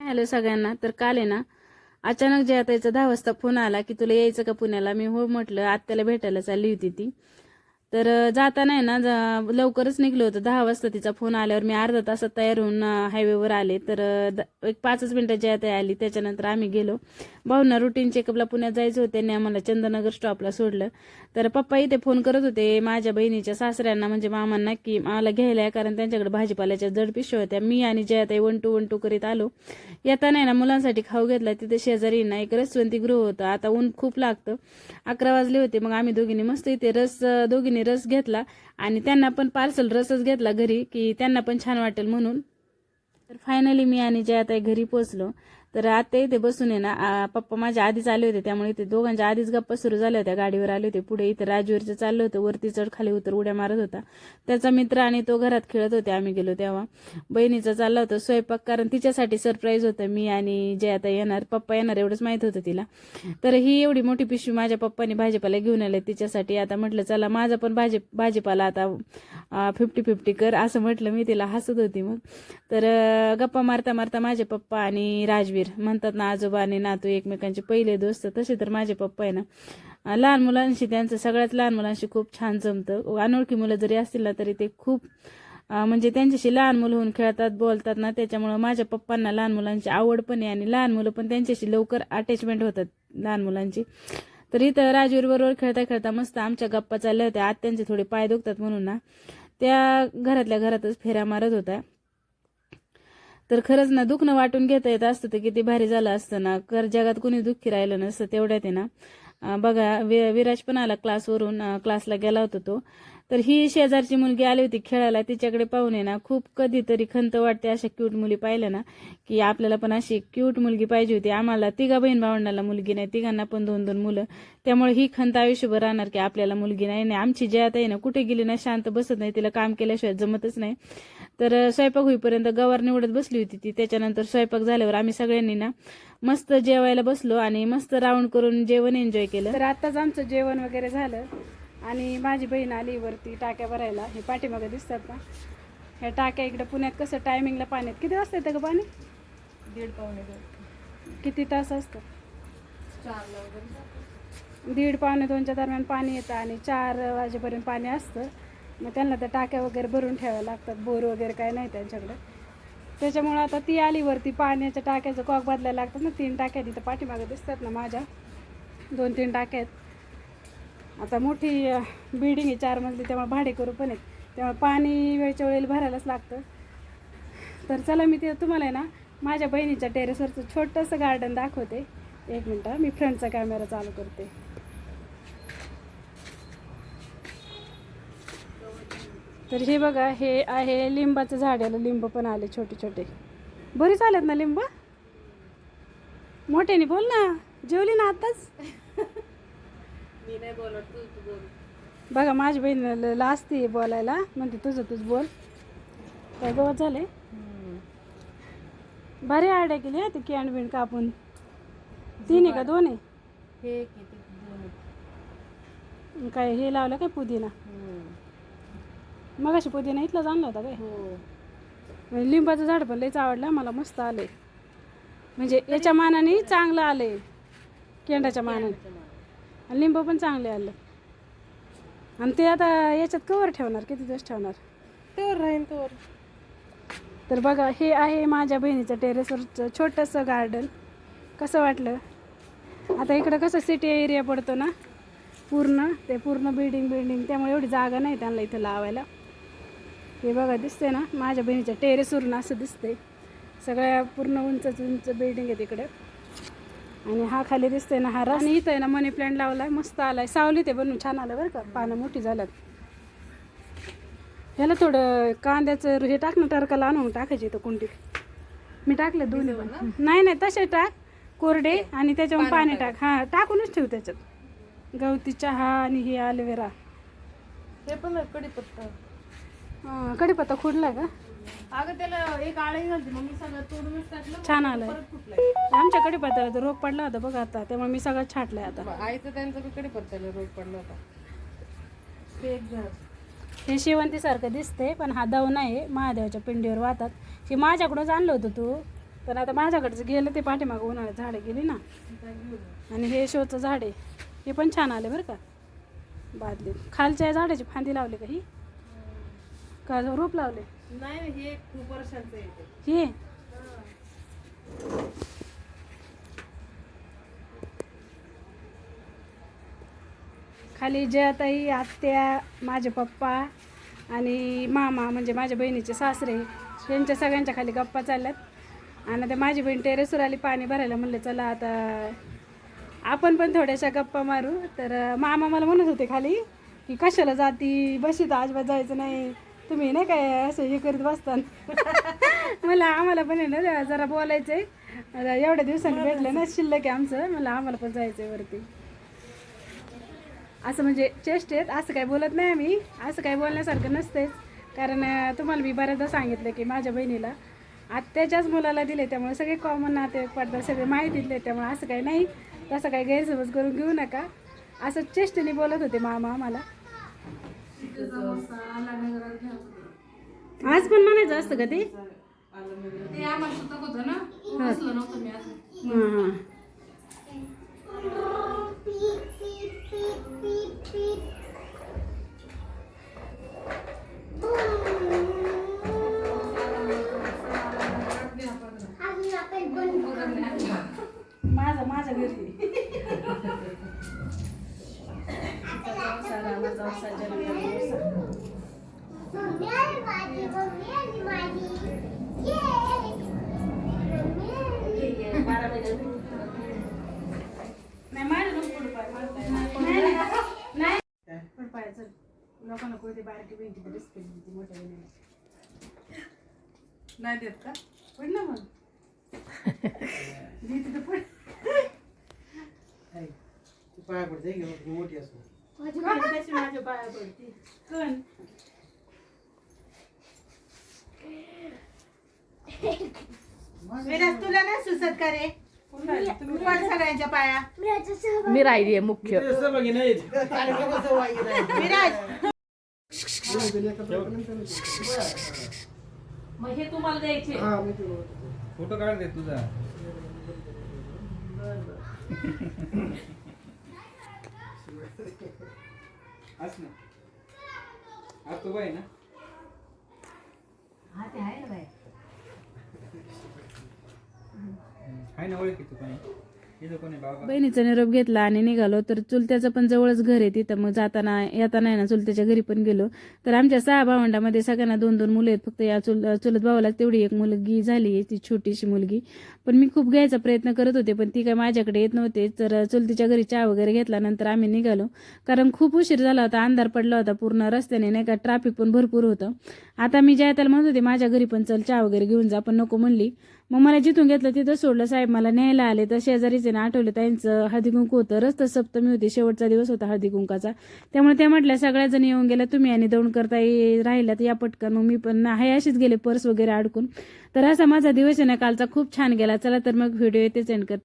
Hello सगळ्यांना? तर काल आहे ना अचानक जे आता याचा दहा वाजता फोन आला की तुला यायचं का पुण्याला? मी हो म्हटलं आत्याला भेटायला चालली होती ती. तर जाताना आहे ना जा- लवकरच निघलो होतं. दहा वाजता तिचा फोन आल्यावर मी अर्धा तासात तयार होऊन हायवेवर आले. तर द- एक पाचच मिनिटाची आता आली त्याच्यानंतर आम्ही गेलो. भाऊंना रुटीन चेकअपला पुण्यात जायचं होते. त्यांनी आम्हाला चंदनगर स्टॉपला सोडलं. तर पप्पा इथे फोन करत होते माझ्या बहिणीच्या सासऱ्यांना म्हणजे मामांना की मला घ्यायला कारण त्यांच्याकडे भाजीपाल्याच्या जड पिशव्या होत्या. मी आणि Jayatai one two one two करीत आलो. येताना आहे ना मुलांसाठी खाऊ घेतला. तिथे शेजारी ना एक रसवंती गृह होतं. आता ऊन खूप लागतं. अकरा वाजले होते. मग आम्ही दोघींनी मस्त इथे रस दोघींनी रस घेतला आणि त्यांना पण पार्सल रसच घेतला घरी की त्यांना पण छान वाटेल म्हणून. तर फायनली मी आणि जयाताई घरी पोचलो तर आता इथे बसून आहे ना पप्पा माझ्या आधीच आले होते त्यामुळे इथे दोघांच्या आधीच गप्पा सुरू झाल्या होत्या. गाडीवर आले होते पुढे इथे राजवीरचं चाललं होतं वरती चढ खाली उतर उड्या मारत होता. त्याचा मित्र आणि तो घरात खेळत होते आम्ही गेलो तेव्हा. बहिणीचा चालला होता स्वयंपाक कारण तिच्यासाठी सरप्राईज होतं मी आणि जयाताई येणार पप्पा येणार एवढंच माहीत होतं तिला. तर ही एवढी मोठी पिशवी माझ्या पप्पाने भाजीपाला घेऊन आले तिच्यासाठी आता म्हटलं चला माझा पण भाजी भाजीपाला आता फिफ्टी फिफ्टी कर असं म्हटलं मी तिला हसत होती मग. तर गप्पा मारता मारता माझे पप्पा आणि राजवीर म्हणतात ना आजोबा आणि नातू एकमेकांचे पहिले दोस्त तसे तर माझे पप्पा आहे ना. लहान मुलांशी त्यांचं सगळ्यात लहान मुलांशी खूप छान जमतं. अनोळखी मुलं जरी असतील ना तरी ते खूप म्हणजे त्यांच्याशी लहान मुलं होऊन खेळतात बोलतात ना. त्याच्यामुळं माझ्या पप्पांना लहान मुलांची आवड पण आहे आणि लहान मुलं पण त्यांच्याशी लवकर अटॅचमेंट होतात लहान मुलांची. तर इथं राजवीर बरोबर खेळता खेळता मस्त आमच्या गप्पा चालल्या होत्या. आत्यांचे थोडे पाय दुखतात म्हणून ना त्या घरातल्या घरातच फेऱ्या मारत होत्या. तर खरंच ना दुखणं वाटून घेता येत असतं तर किती भारी झालं असतं ना. कर जगात कुणी दुःखी राहिलं नसतं तेवढ्यात आहे ना. बघा वि विराज पण आला क्लासवरून क्लासला गेला होता तो. तर ही शेजारची मुलगी आली होती खेळायला. तिच्याकडे पाहून ना खूप कधीतरी खंत वाटते अशा क्यूट मुली पाहिल्या ना की आपल्याला पण अशी क्यूट मुलगी पाहिजे होती. आम्हाला तिघा बहीण भावंडाला मुलगी नाही तिघांना पण दोन दोन मुलं. त्यामुळे ही खंत आयुष्यभर राहणार की आपल्याला मुलगी नाही नाही आमची जयात आहे ना कुठे गेली ना शांत बसत नाही तिला काम केल्याशिवाय जमतच नाही. तर स्वयंपाक होईपर्यंत गवार निवडत बसली होती ती. त्याच्यानंतर स्वयंपाक झाल्यावर आम्ही सगळ्यांनी ना मस्त जेवायला बसलो आणि मस्त राऊंड करून जेवण एन्जॉय केलं. तर आताच आमचं जेवण वगैरे झालं. आणि माझी बहीण आली वरती टाक्या भरायला. हे पाठीमागं दिसतात ना ह्या टाक्या इकडे पुण्यात कसं टायमिंगला पाण्यात किती वाजता येतं का पाणी? दीड पावणे दोन. किती तास असतं? चारला वगैरे दीड पावणे दोनच्या दरम्यान पाणी येतं आणि चार वाजेपर्यंत पाणी असतं. मग त्यांना त्या टाक्या वगैरे भरून ठेवाव्या लागतात. बोर वगैरे काय नाही त्यांच्याकडे. त्याच्यामुळं आता ती आली वरती पाण्याच्या टाक्याचं कॉक बदलायला लागतात ना. तीन टाक्या तिथं पाठीमागं दिसतात ना माझ्या. दोन तीन टाक्या आहेत. आता मोठी बिल्डिंग आहे चार मजली त्यामुळे भाडे करू पण आहेत. त्यामुळे पाणी वेळच्या वेळेला भरायलाच लागतं. तर चला मी ते तुम्हाला आहे ना माझ्या बहिणीच्या टेरेसवरचं छोटंसं गार्डन दाखवते. एक मिनटं मी फ्रंटचा कॅमेरा चालू करते. तर हे बघा हे आहे लिंबाचं झाड आलं लिंब पण आले छोटे छोटे. बरीच आलेत ना लिंब? मोठ्याने बोल ना जेवली ना आताच? मी नाही बोलत तू तू बोल. बघा माझी बहीण लाजते बोलायला. म्हणते तुझं तुझ बोल. काय गवत झाले भारी आयडिया केली हा ती कॅन बिन कापून. तीन आहे का दोन आहे? हे किती काय हे लावलं काय पुदिना? मग अशी पुदिना इथलाच आणला होता काय? हो. म्हणजे लिंबाचं झाड पण लयच आवडलं मला मस्त आलंय. म्हणजे याच्या मानाने चांगलं आलंय. केंडाच्या मानाने. लिंब पण चांगले आलं. आणि ते आता याच्यात कवर ठेवणार किती दिवस ठेवणार? तर राहील तर तर बघा हे आहे माझ्या बहिणीचं टेरेसवरचं छोटंसं गार्डन कसं वाटलं? आता इकडं कसं सिटी एरिया पडतो ना पूर्ण ते पूर्ण बिल्डिंग बिल्डिंग त्यामुळे एवढी जागा नाही त्यांना इथं लावायला. हे बघा दिसते ना माझ्या बहिणीच्या टेरेसवरून असं दिसते सगळ्या पूर्ण उंच उंच बिल्डिंग आहे तिकडे. आणि हा खाली दिसते ना हा रस. आणि इथं आहे ना मनी प्लांट लावलाय मस्त आलाय. सावली ते बनवून छान आलं बरं का. पानं मोठी झाल्यात. ह्याला थोडं कांद्याचं हे टाक ना टरकाला आणून टाकायची इथं कुंडीत. मी टाकले दोन्ही पण. नाही नाही तसे टाक. कोरडे आणि त्याच्यावर पाणी टाक. हा टाकूनच ठेव त्याच्यात. गवती चहा आणि हे ॲलोवेरा हे पण कडीपत्ता हा, कढीपत्ता खुडला का? अगं त्याला एक आळी घालते. मग मी सगळं तोडूनच टाकलं. छान आलाय. परत फुटलाय. आमच्या कढीपत्त्याला तर रोग पडला होता बघा आता. त्यामुळे मी सगळं छाटलंय आता. आईचं त्यांचं रोग पडला होता. ते एक झाड. हे शेवंतीसारखं दिसते पण हा दव नाही महादेवाच्या पिंडीवर वाहतात. हे माझ्याकडूनच आणलं होतं तू. पण आता माझ्याकडचं गेलं ते पाठीमागं उन्हाळ्यात झाडे गेली ना. आणि हे शोचं झाड आहे. हे पण छान आले बरं का. बादली खालच्या झाडाची फांदी लावली का ही? का रोप लावले नाही हे खूप वर्षांचं. हे? खाली जयाताई आत्या माझे पप्पा आणि मामा म्हणजे माझ्या बहिणीचे सासरे यांच्या सगळ्यांच्या खाली गप्पा चालल्यात. आणि आता माझी बहीण टेरेसवर आली पाणी भरायला म्हणले चला आता आपण पण थोड्याशा गप्पा मारू. तर मामा मला म्हणत होते खाली की कशाला जाती? बशी तर अजिबात जायचं नाही. तुम्ही नाही काय असं हे करीत बसताना? मला आम्हाला पण आहे ना जरा बोलायचं आहे एवढ्या दिवसांनी भेटलं ना शिल्लक आहे आमचं मला आम्हाला पण जायचं आहे वरती. असं म्हणजे चेष्ट आहेत असं काही बोलत नाही आम्ही असं काही बोलण्यासारखं नसतेच कारण तुम्हाला मी बऱ्याचदा सांगितलं की माझ्या बहिणीला आत्याच्याच मुलाला दिले त्यामुळे सगळे कॉमन नाते पडतात सगळे माहितीतले त्यामुळे असं काही नाही. तसं काही गैरसमज करून घेऊ नका. असं चेष्टेने बोलत होते मामा आम्हाला. आज पण म्हणायचं असतं का ते? ते आम्हाला सुद्धा होतं ना. बसलं नव्हतं मी अजून चल. लोकांना कोणती बारकी बहिणीची डिस्प्ले मोठ्या बहिणीला नाही देत का पण ना मग देते तर पण पाया पडते मोठी असो माझी माझ्या पाया पडते कण विराज तुला नाही सुचत का रे? तू पण सगळ्यांच्या पाया? मी राहिली आहे मुख्य. विराज मग हे तुम्हाला द्यायचे. फोटो काढ दे तुझा. ना. आज तो बाय ना. हाय ना ओळखी तू कोणी इथं कोणी बाबा बहिणीचा निरोप घेतला आणि निघालो. तर चुलत्याचं पण जवळच घर आहे तिथं. मग जाताना येताना आहे ना चुलत्याच्या घरी पण गेलो. तर आमच्या सहा भावंडामध्ये सगळ्यांना दोन दोन मुलं आहेत. फक्त या चुल चुलत भावाला तेवढी एक मुलगी झाली आहे ती छोटीशी मुलगी. पण मी खूप घ्यायचा प्रयत्न करत होते पण ती काय माझ्याकडे येत नव्हते. तर चुलतीच्या घरी चहा वगैरे घेतला नंतर आम्ही निघालो. कारण खूप उशीर झाला होता अंधार पडला होता पूर्ण रस्त्याने नाही का? ट्रॅफिक पण भरपूर होतं. आता मी ज्या त्याला म्हणत होते माझ्या घरी पण चल चहा वगैरे घेऊन जा पण नको म्हणली. मग मला जिथून घेतलं तिथं सोडलं. साहेब मला न्यायला आले तर शेजारीचे ना आठवले त्यांचं. हळदीकुंकू होतं. रस्त सप्तमी होती. शेवटचा दिवस होता हळदीकुंकाचा. त्यामुळे त्या म्हटल्या सगळ्या जण येऊन गेल्या. तुम्ही आणि दौड करता ये- राहिल्यात. या पटकन. मग मी पण आहे अशीच गेले पर्स वगैरे अडकून. तर असा माझा दिवस आहे ना कालचा खूप छान गेला. चला तर मग व्हिडिओ येतेच एंड करते.